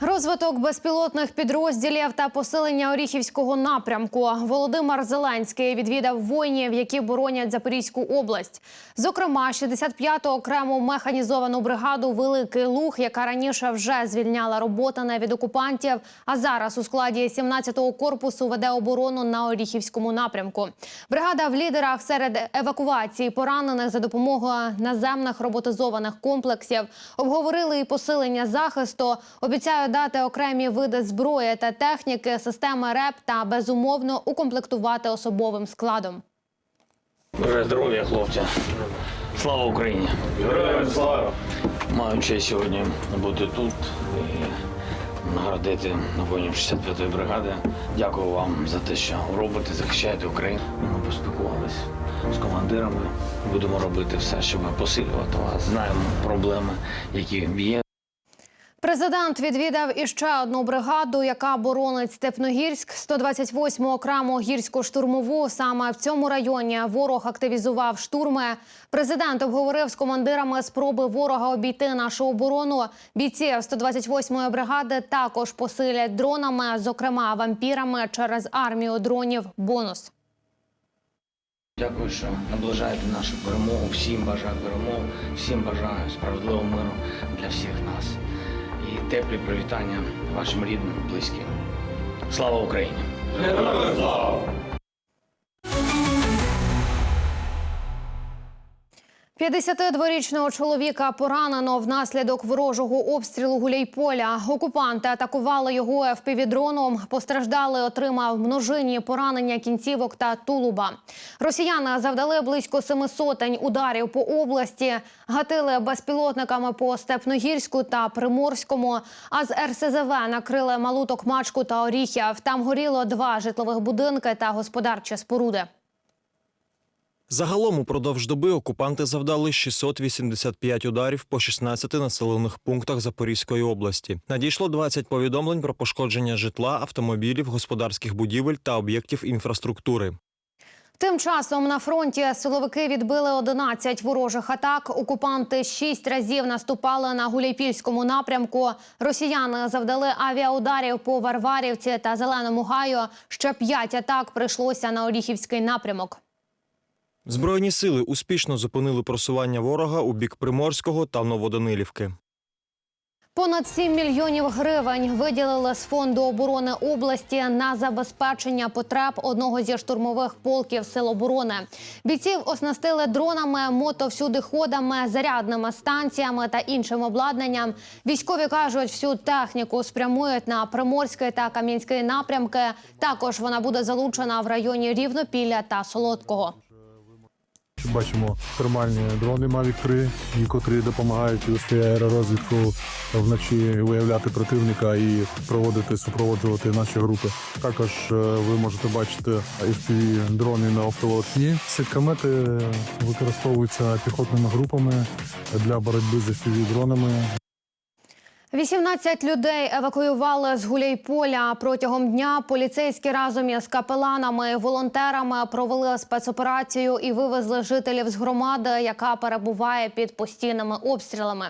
Розвиток безпілотних підрозділів та посилення Оріхівського напрямку. Володимир Зеленський відвідав воїнів, які боронять Запорізьку область. Зокрема, 65-ту окрему механізовану бригаду Великий Луг, яка раніше вже звільняла роботи від окупантів, а зараз у складі 17-го корпусу веде оборону на Оріхівському напрямку. Бригада в лідерах серед евакуації поранених за допомогою наземних роботизованих комплексів обговорили і посилення захисту. Обіцяють дати окремі види зброї та техніки, системи РЕП та безумовно укомплектувати особовим складом. Бажаю здоров'я, хлопці. Слава Україні! Героям слава! Маю честь сьогодні бути тут і наградити воїнів 65-ї бригади. Дякую вам за те, що робите, захищаєте Україну. Ми поспілкувалися з командирами. Будемо робити все, щоб посилювати вас. Знаємо проблеми, які є. Президент відвідав іще одну бригаду, яка боронить Степногірськ, 128-му окрему гірсько-штурмову. Саме в цьому районі ворог активізував штурми. Президент обговорив з командирами спроби ворога обійти нашу оборону. Бійців 128-ї бригади також посилять дронами, зокрема вампірами через армію дронів. Бонус. Дякую, що наближаєте нашу перемогу. Всім бажаю перемоги, всім бажаю справедливого миру для всіх нас. Теплі привітання вашим рідним, близьким. Слава Україні! Героям слава! 52-річного чоловіка поранено внаслідок ворожого обстрілу Гуляйполя. Окупанти атакували його ФПВ-дроном. Постраждали, отримав множинні поранення кінцівок та тулуба. Росіяни завдали близько семи сотень ударів по області, гатили безпілотниками по Степногірську та Приморському. А з РСЗВ накрили малу Токмачку та Оріхів. Там горіло два житлових будинки та господарчі споруди. Загалом упродовж доби окупанти завдали 685 ударів по 16 населених пунктах Запорізької області. Надійшло 20 повідомлень про пошкодження житла, автомобілів, господарських будівель та об'єктів інфраструктури. Тим часом на фронті силовики відбили 11 ворожих атак. Окупанти шість разів наступали на Гуляйпільському напрямку. Росіяни завдали авіаударів по Варварівці та Зеленому гаю. Ще п'ять атак прийшлося на Оріхівський напрямок. Збройні сили успішно зупинили просування ворога у бік Приморського та Новоданилівки. Понад 7 мільйонів гривень виділили з фонду оборони області на забезпечення потреб одного зі штурмових полків сил оборони. Бійців оснастили дронами, мотовсюдиходами, зарядними станціями та іншим обладнанням. Військові кажуть, всю техніку спрямують на Приморський та Кам'янський напрямки. Також вона буде залучена в районі Рівнопілля та Солодкого. Бачимо термальні дрони Mavic 3, і котрі допомагають вести аеророзвідку вночі виявляти противника і проводити супроводжувати наші групи. Також е, ви можете бачити fpv дрони на оптоволокні. Сіткомети використовуються піхотними групами для боротьби з fpv дронами 18 людей евакуювали з Гуляйполя протягом дня. Поліцейські разом із капеланами, волонтерами провели спецоперацію і вивезли жителів з громади, яка перебуває під постійними обстрілами.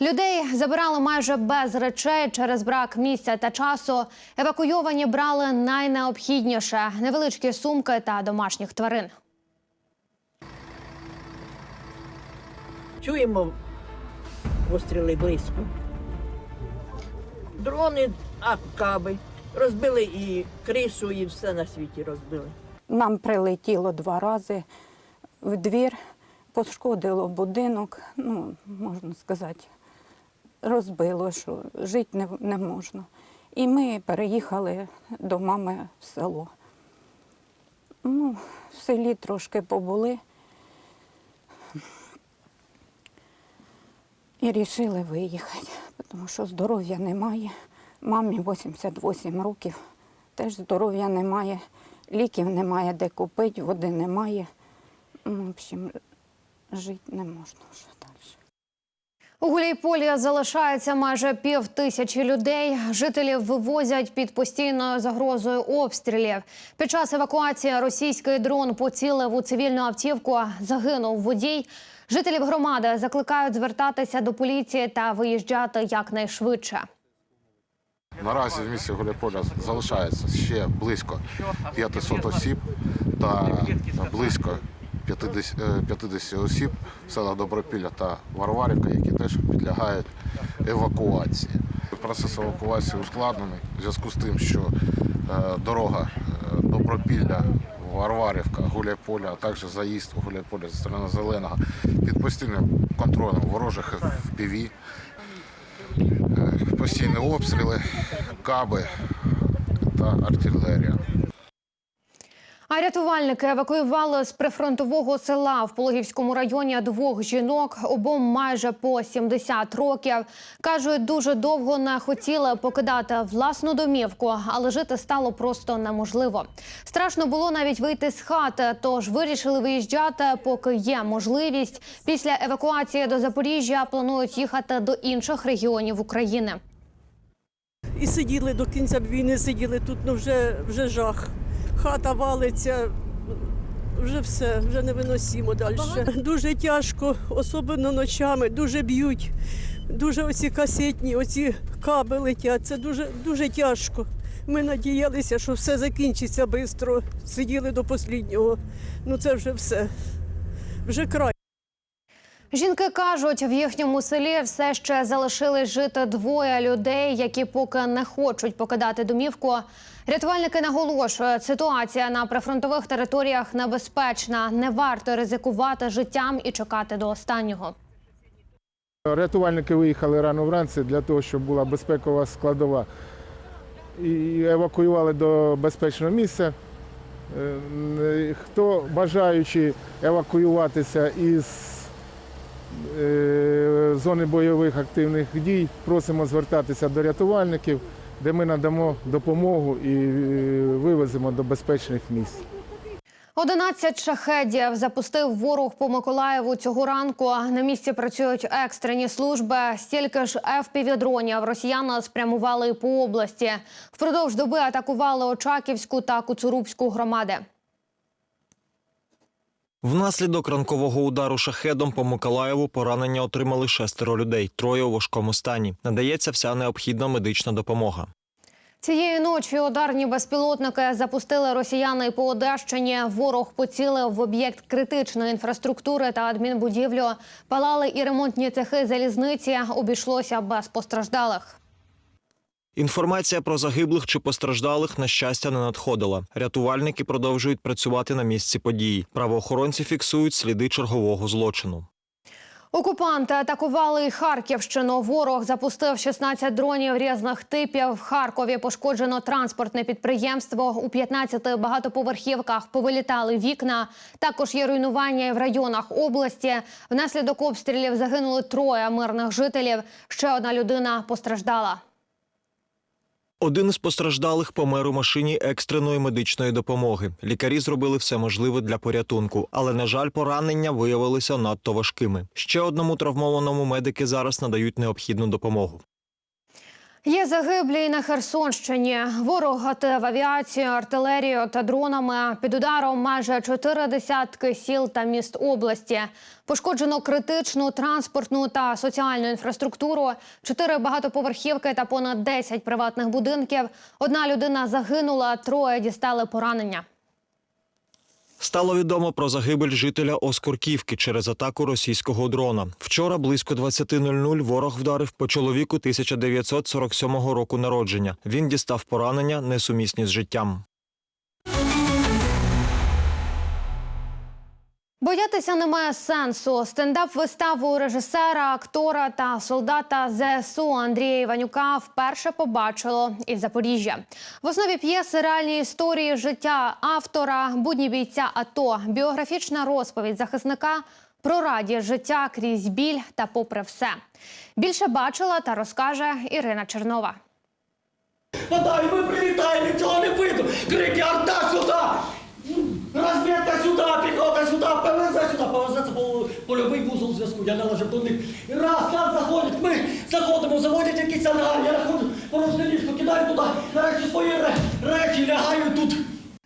Людей забирали майже без речей через брак місця та часу. Евакуйовані брали найнеобхідніше невеличкі сумки та домашніх тварин. Чуємо постріли близько. Дрони, акаби. Розбили і кришу, і все на світі розбили. Нам прилетіло два рази в двір, пошкодило будинок, ну, можна сказати, розбило, що жити не, не можна. І ми переїхали до мами в село. Ну, в селі трошки побули. І вирішили виїхати, тому що здоров'я немає. Мамі 88 років, теж здоров'я немає, ліків немає де купити, води немає. Ну, в общем, жити не можна вже далі. У Гуляйполі залишається майже пів тисячі людей. Жителів вивозять під постійною загрозою обстрілів. Під час евакуації російський дрон поцілив у цивільну автівку. Загинув водій. Жителів громади закликають звертатися до поліції та виїжджати якнайшвидше. Наразі в місті Гуляйполя залишається ще близько 500 осіб та близько 50, е, 50 осіб в селах Добропілля та Варварівка, які теж підлягають евакуації. Процес евакуації ускладнений в зв'язку з тим, що е, дорога е, Добропілля, Варварівка, Гуляйполя, а також заїзд у Гуляйполя зі сторони Зеленого під постійним контролем ворожих в е, постійні обстріли, каби та артилерія. А рятувальники евакуювали з прифронтового села в Пологівському районі двох жінок, обом майже по 70 років. Кажуть, дуже довго не хотіли покидати власну домівку, але жити стало просто неможливо. Страшно було навіть вийти з хати, тож вирішили виїжджати, поки є можливість. Після евакуації до Запоріжжя планують їхати до інших регіонів України. І сиділи до кінця війни, сиділи тут, ну вже, вже жах. Хата валиться, вже все, вже невиносимо далі. Дуже тяжко, особливо ночами, дуже б'ють, дуже оці касетні, оці каби летять. Це дуже, дуже тяжко. Ми надіялися, що все закінчиться швидко. Сиділи до останнього. Ну це вже все. Вже край. Жінки кажуть, в їхньому селі все ще залишились жити двоє людей, які поки не хочуть покидати домівку. Рятувальники наголошують, ситуація на прифронтових територіях небезпечна. Не варто ризикувати життям і чекати до останнього. Рятувальники виїхали рано вранці для того, щоб була безпекова складова. І евакуювали до безпечного місця. Е, Хто бажаючи евакуюватися із е, зони бойових активних дій, просимо звертатися до рятувальників, де ми надамо допомогу і е, вивеземо до безпечних місць. 11 шахедів запустив ворог по Миколаєву цього ранку. На місці працюють екстрені служби. Стільки ж ФПВ-дронів росіяни спрямували по області. Впродовж доби атакували Очаківську та Куцурубську громади. Внаслідок ранкового удару шахедом по Миколаєву поранення отримали шестеро людей, троє у важкому стані. Надається вся необхідна медична допомога. Цієї ночі ударні безпілотники запустили росіяни по Одещині. Ворог поцілив в об'єкт критичної інфраструктури та адмінбудівлю. Палали і ремонтні цехи залізниці. Обійшлося без постраждалих. Інформація про загиблих чи постраждалих на щастя не надходила. Рятувальники продовжують працювати на місці події. Правоохоронці фіксують сліди чергового злочину. Окупанти атакували Харківщину. Ворог запустив 16 дронів різних типів. В Харкові пошкоджено транспортне підприємство. У 15 багатоповерхівках повилітали вікна. Також є руйнування і в районах області. Внаслідок обстрілів загинули троє мирних жителів. Ще одна людина постраждала. Один із постраждалих помер у машині екстреної медичної допомоги. Лікарі зробили все можливе для порятунку, але на жаль, поранення виявилися надто важкими. Ще одному травмованому медики зараз надають необхідну допомогу. Є загиблі на Херсонщині. Ворог гатив авіацію, артилерію та дронами. Під ударом майже чотири десятки сіл та міст області. Пошкоджено критичну транспортну та соціальну інфраструктуру, чотири багатоповерхівки та понад 10 приватних будинків. Одна людина загинула, троє дістали поранення. Стало відомо про загибель жителя Оскорківки через атаку російського дрона. Вчора близько 20.00 ворог вдарив по чоловіку 1947 року народження. Він дістав поранення несумісні з життям. Боятися немає сенсу. Стендап-виставу режисера, актора та солдата ЗСУ Андрія Іванюка вперше побачило із Запоріжжя. В основі п'єси реальні історії життя автора, будні бійця АТО, біографічна розповідь захисника про радість життя крізь біль та попри все. Більше бачила та розкаже Ірина Чернова. Подай, мы прилетаем, ничего не видно. Крики, орда сюда! Разведка сюди, піхота сюди, ПВЗ сюди, ПВЗ це по, польовий вузол зв'язку. Я належав до них. І раз, там заходить. заводять якийсь ангар, я заходжу порожне ліжко, кидаю туди, речі свої речі, лягаю тут.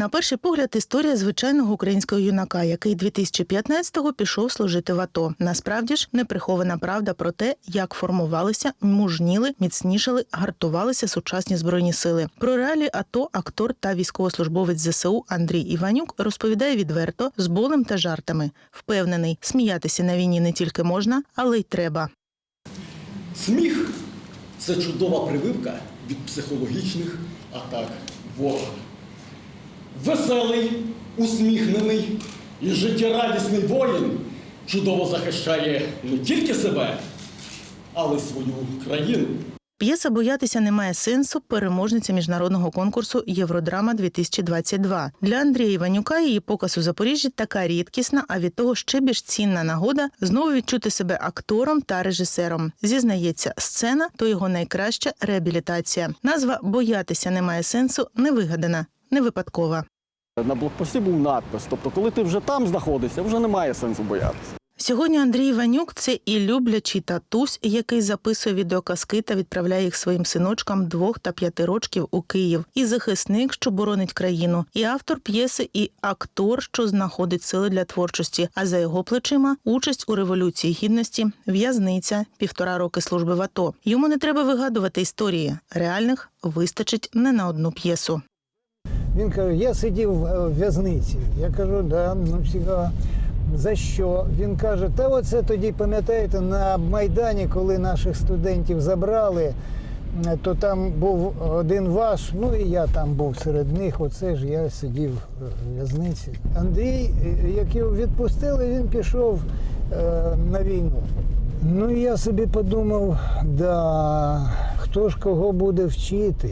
На перший погляд, історія звичайного українського юнака, який 2015-го пішов служити в АТО. Насправді ж неприхована правда про те, як формувалися, мужніли, міцнішали, гартувалися сучасні збройні сили. Про реалії АТО актор та військовослужбовець ЗСУ Андрій Іванюк розповідає відверто з болем та жартами. Впевнений, сміятися на війні не тільки можна, але й треба. Сміх це чудова прививка від психологічних атак ворога. Веселий, усміхнений і життєрадісний воїн чудово захищає не тільки себе, але й свою країну. П'єса боятися немає сенсу. Переможниця міжнародного конкурсу Євродрама 2022 Для Андрія Іванюка її показ у Запоріжжі така рідкісна, а від того ще більш цінна нагода знову відчути себе актором та режисером. Зізнається, сцена то його найкраща реабілітація. Назва Боятися немає сенсу не вигадана, не випадкова. На блокпості був надпис. Тобто, коли ти вже там знаходишся, вже немає сенсу боятися. Сьогодні Андрій Іванюк це і люблячий татусь, який записує відеоказки та відправляє їх своїм синочкам двох та п'яти рочків у Київ, і захисник, що боронить країну, і автор п'єси, і актор, що знаходить сили для творчості. А за його плечима участь у революції гідності, в'язниця, півтора роки служби в АТО. Йому не треба вигадувати історії. Реальних вистачить не на одну п'єсу. Він каже, я сидів в в'язниці. Я кажу, да, ну цікаво. За що? Він каже, та оце тоді, пам'ятаєте, на Майдані, коли наших студентів забрали, то там був один ваш, ну і я там був серед них. Оце ж я сидів в в'язниці. Андрій, як його відпустили, він пішов е, на війну. Ну я собі подумав, да, хто ж кого буде вчити?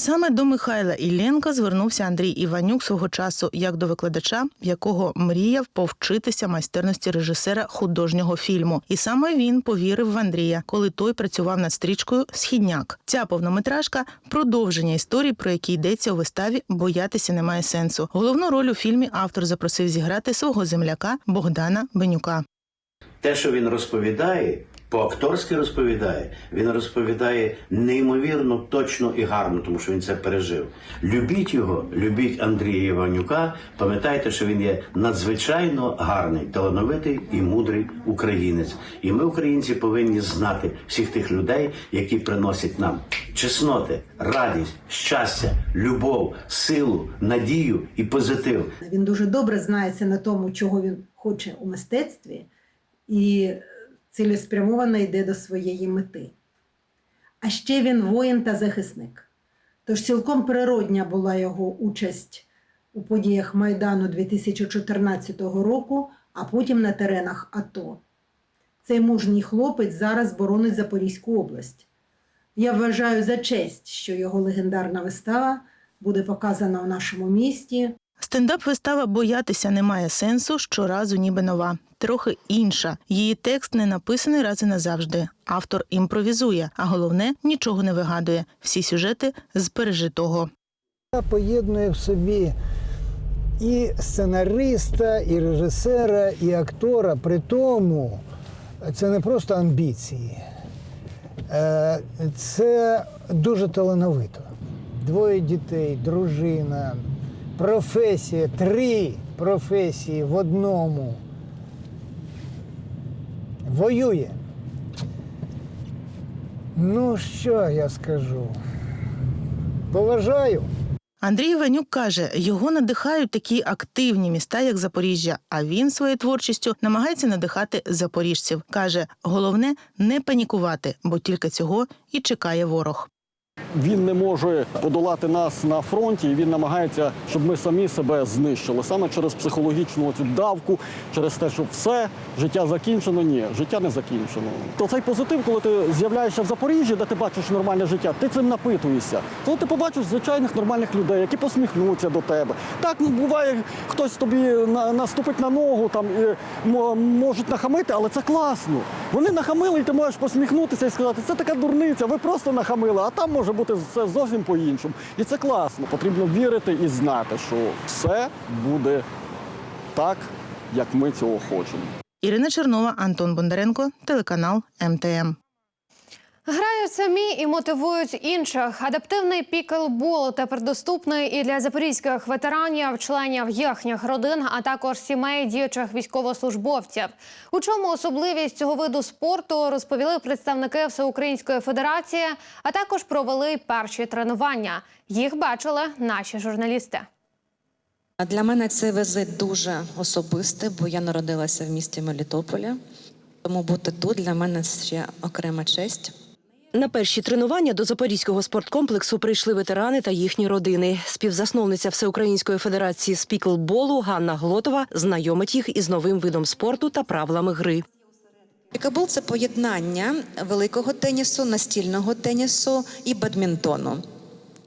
Саме до Михайла Ілленка звернувся Андрій Іванюк свого часу як до викладача, в якого мріяв повчитися майстерності режисера художнього фільму. І саме він повірив в Андрія, коли той працював над стрічкою Східняк. Ця повнометражка продовження історії, про які йдеться у виставі Боятися немає сенсу. Головну роль у фільмі автор запросив зіграти свого земляка Богдана Бенюка. Те, що він розповідає, по-акторськи розповідає, він розповідає неймовірно точно і гарно, тому що він це пережив. Любіть його, любіть Андрія Іванюка. Пам'ятайте, що він є надзвичайно гарний, талановитий і мудрий українець. І ми, українці, повинні знати всіх тих людей, які приносять нам чесноти, радість, щастя, любов, силу, надію і позитив. Він дуже добре знається на тому, чого він хоче у мистецтві, і цілеспрямовано йде до своєї мети. А ще він воїн та захисник. Тож цілком природня була його участь у подіях Майдану 2014 року, а потім на теренах АТО. Цей мужній хлопець зараз боронить Запорізьку область. Я вважаю за честь, що його легендарна вистава буде показана у нашому місті. Стендап-вистава Боятися немає сенсу щоразу ніби нова, трохи інша. Її текст не написаний раз і назавжди. Автор імпровізує, а головне нічого не вигадує. Всі сюжети з пережитого. Поєднує в собі і сценариста, і режисера, і актора. При тому це не просто амбіції, Е, це дуже талановито. Двоє дітей, дружина, професія, три професії в одному. Воює. Ну, що я скажу? Поважаю. Андрій Іванюк каже, його надихають такі активні міста, як Запоріжжя. А він своєю творчістю намагається надихати запоріжців. каже, головне не панікувати, бо тільки цього і чекає ворог. Він не може подолати нас на фронті, і він намагається, щоб ми самі себе знищили. Саме через психологічну цю давку, через те, що все, життя закінчено. Ні, життя не закінчено. То цей позитив, коли ти з'являєшся в Запоріжжі, де ти бачиш нормальне життя, ти цим напитуєшся. Коли ти побачиш звичайних нормальних людей, які посміхнуться до тебе. Так ну, буває, хтось тобі на- наступить на ногу, там і можуть нахамити, але це класно. Вони нахамили, і ти можеш посміхнутися і сказати, це така дурниця, ви просто нахамили, а там може бути все зовсім по-іншому. І це класно. Потрібно вірити і знати, що все буде так, як ми цього хочемо. Ірина Чернова, Антон Бондаренко, телеканал МТМ. Грають самі і мотивують інших. Адаптивний піклбол тепер доступний і для запорізьких ветеранів, членів їхніх родин, а також сімей діючих військовослужбовців. У чому особливість цього виду спорту розповіли представники Всеукраїнської федерації, а також провели перші тренування. Їх бачили наші журналісти. Для мене це визит дуже особисте, бо я народилася в місті Мелітополя. Тому бути тут для мене ще окрема честь. На перші тренування до Запорізького спорткомплексу прийшли ветерани та їхні родини. Співзасновниця Всеукраїнської федерації з піклболу Ганна Глотова знайомить їх із новим видом спорту та правилами гри. Пікабол це поєднання великого тенісу, настільного тенісу і бадмінтону.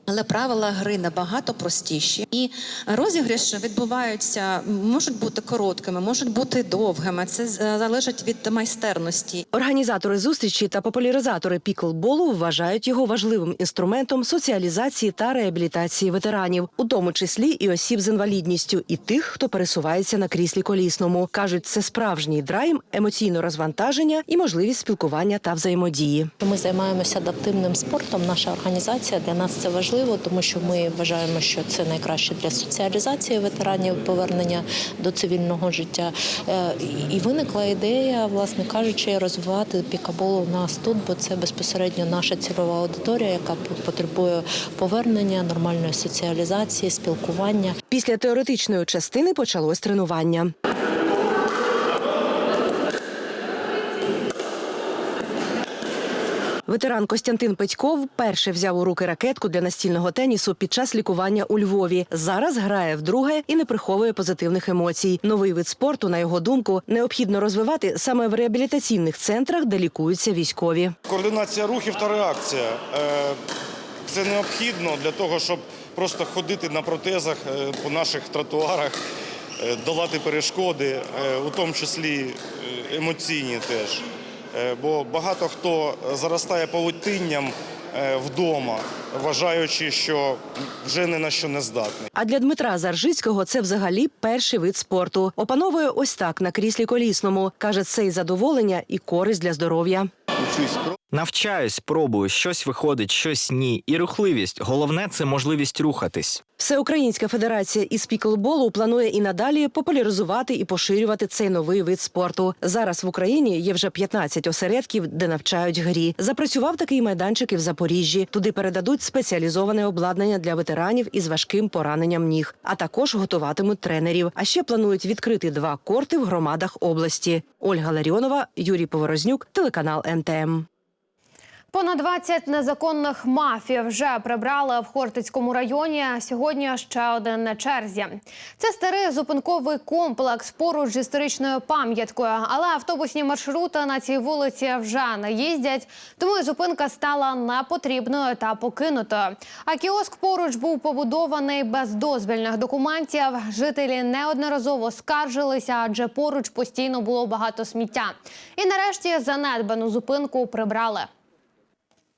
Але правила гри набагато простіші, і розіграші відбуваються, можуть бути короткими, можуть бути довгими. Це з- залежить від майстерності. Організатори зустрічі та популяризатори піклболу вважають його важливим інструментом соціалізації та реабілітації ветеранів, у тому числі і осіб з інвалідністю, і тих, хто пересувається на кріслі колісному. кажуть, це справжній драйм, емоційне розвантаження і можливість спілкування та взаємодії. Ми займаємося адаптивним спортом. Наша організація для нас це важливо, тому що ми вважаємо, що це найкраще для соціалізації ветеранів, повернення до цивільного життя. Е, І виникла ідея, власне кажучи, розвивати пікабол у нас тут, бо це безпосередньо наша цільова аудиторія, яка потребує повернення, нормальної соціалізації, спілкування. Після теоретичної частини почалось тренування. Ветеран Костянтин Петьков перше взяв у руки ракетку для настільного тенісу під час лікування у Львові. Зараз грає вдруге і не приховує позитивних емоцій. Новий вид спорту, на його думку, необхідно розвивати саме в реабілітаційних центрах, де лікуються військові. Координація рухів та реакція. Е, Це необхідно для того, щоб просто ходити на протезах е, по наших тротуарах, е, долати перешкоди, у тому числі емоційні теж. Е, Бо багато хто заростає павутинням е, вдома, вважаючи, що вже не на що не здатний. А для Дмитра Заржицького це взагалі перший вид спорту. Опановує ось так на кріслі колісному. каже, це і задоволення, і користь для здоров'я. Навчаюсь, пробую, щось виходить, щось ні. І рухливість. Головне це можливість рухатись. Всеукраїнська федерація із піклболу планує і надалі популяризувати і поширювати цей новий вид спорту. Зараз в Україні є вже 15 осередків, де навчають грі. Запрацював такий майданчик і в Запоріжжі. Туди передадуть спеціалізоване обладнання для ветеранів із важким пораненням ніг, а також готуватимуть тренерів. А ще планують відкрити два корти в громадах області. Ольга Ларіонова, Юрій Поворознюк, телеканал them Понад 20 незаконних мафій вже прибрали в Хортицькому районі. Сьогодні ще один на черзі. Це старий зупинковий комплекс поруч з історичною пам'яткою. Але автобусні маршрути на цій вулиці вже не їздять, тому і зупинка стала непотрібною та покинутою. А кіоск поруч був побудований без дозвільних документів. Жителі неодноразово скаржилися, адже поруч постійно було багато сміття. І нарешті занедбану зупинку прибрали.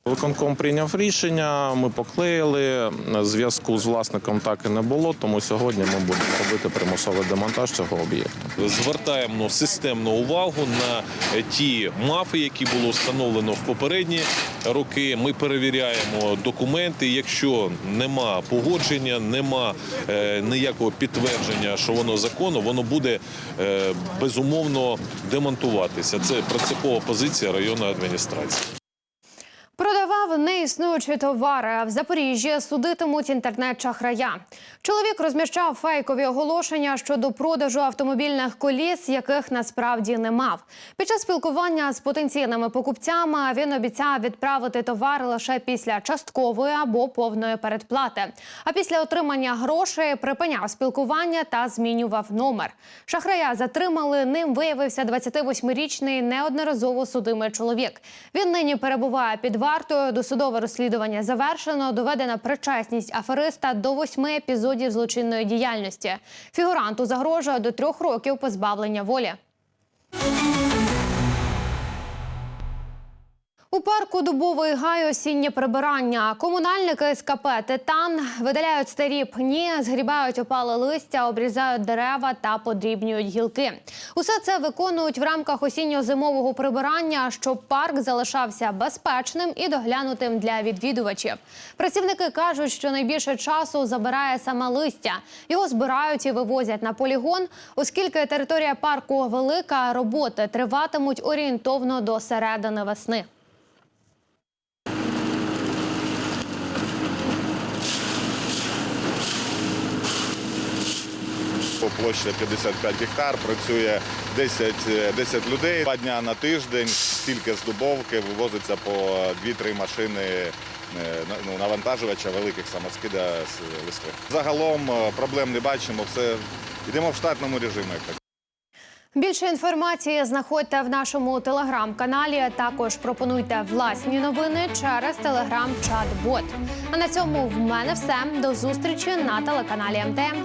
Виконком прийняв рішення, ми поклеїли. Зв'язку з власником так і не було, тому сьогодні ми будемо робити примусовий демонтаж цього об'єкту. Звертаємо системну увагу на ті мафи, які було встановлено в попередні роки. Ми перевіряємо документи. Якщо нема погодження, нема е, ніякого підтвердження, що воно законно, воно буде е, безумовно демонтуватися. Це принципова позиція районної адміністрації. Неіснуючі товари. В Запоріжжі судитимуть інтернет-шахрая. Чоловік розміщав фейкові оголошення щодо продажу автомобільних коліс, яких насправді не мав. Під час спілкування з потенційними покупцями він обіцяв відправити товар лише після часткової або повної передплати. А після отримання грошей припиняв спілкування та змінював номер. Шахрая затримали. Ним виявився 28-річний неодноразово судимий чоловік. Він нині перебуває під вартою. Досудове розслідування завершено. Доведена причесність афериста до восьми епізодів злочинної діяльності. Фігуранту загрожує до трьох років позбавлення волі. У парку Дубовий гай осіннє прибирання. Комунальники з КП Титан видаляють старі пні, згрібають опале листя, обрізають дерева та подрібнюють гілки. Усе це виконують в рамках осінньо-зимового прибирання, щоб парк залишався безпечним і доглянутим для відвідувачів. Працівники кажуть, що найбільше часу забирає саме листя. Його збирають і вивозять на полігон, оскільки територія парку велика, роботи триватимуть орієнтовно до середини весни. Площа 55 гектар, працює 10, е, 10 людей. Два дня на тиждень, стільки з Дубовки вивозиться по 2-3 машини е, ну, навантажувача великих самоскида з листви. Загалом е, проблем не бачимо, все йдемо в штатному режимі. Більше інформації знаходьте в нашому телеграм-каналі. Також пропонуйте власні новини через телеграм-чат-бот. А на цьому в мене все. До зустрічі на телеканалі МТМ.